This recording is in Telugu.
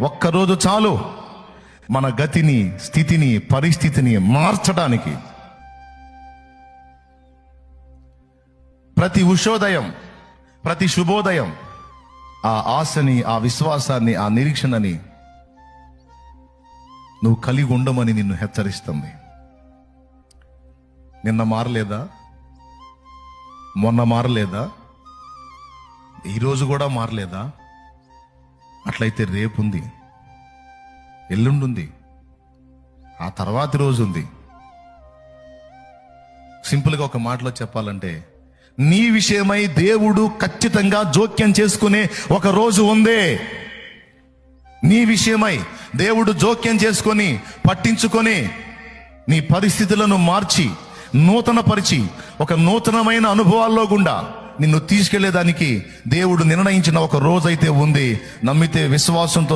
ఒక్కరోజు చాలు. మన గతిని స్థితిని పరిస్థితిని మార్చడానికి. ప్రతి ఉషోదయం ప్రతి శుభోదయం ఆ ఆశని ఆ విశ్వాసాన్ని ఆ నిరీక్షణని నువ్వు కలిగి ఉండమని నిన్ను హెచ్చరిస్తుంది. నిన్న మారలేదా? మొన్న మారలేదా? ఈరోజు కూడా మారలేదా? అట్లయితే రేపు ఉంది ఎల్లుండుంది. ఆ తర్వాతి రోజు ఉంది సింపుల్గా ఒక మాటలో చెప్పాలంటే నీ విషయమై దేవుడు ఖచ్చితంగా జోక్యం చేసుకునే ఒక రోజు ఉందే. నీ విషయమై దేవుడు జోక్యం చేసుకొని పట్టించుకొని నీ పరిస్థితులను మార్చి నూతనపరిచి ఒక నూతనమైన అనుభవాల్లో గుండా నిన్ను తీసుకెళ్ళేదానికి దేవుడు నిర్ణయించిన ఒక రోజైతే ఉంది. నమ్మితే విశ్వాసంతో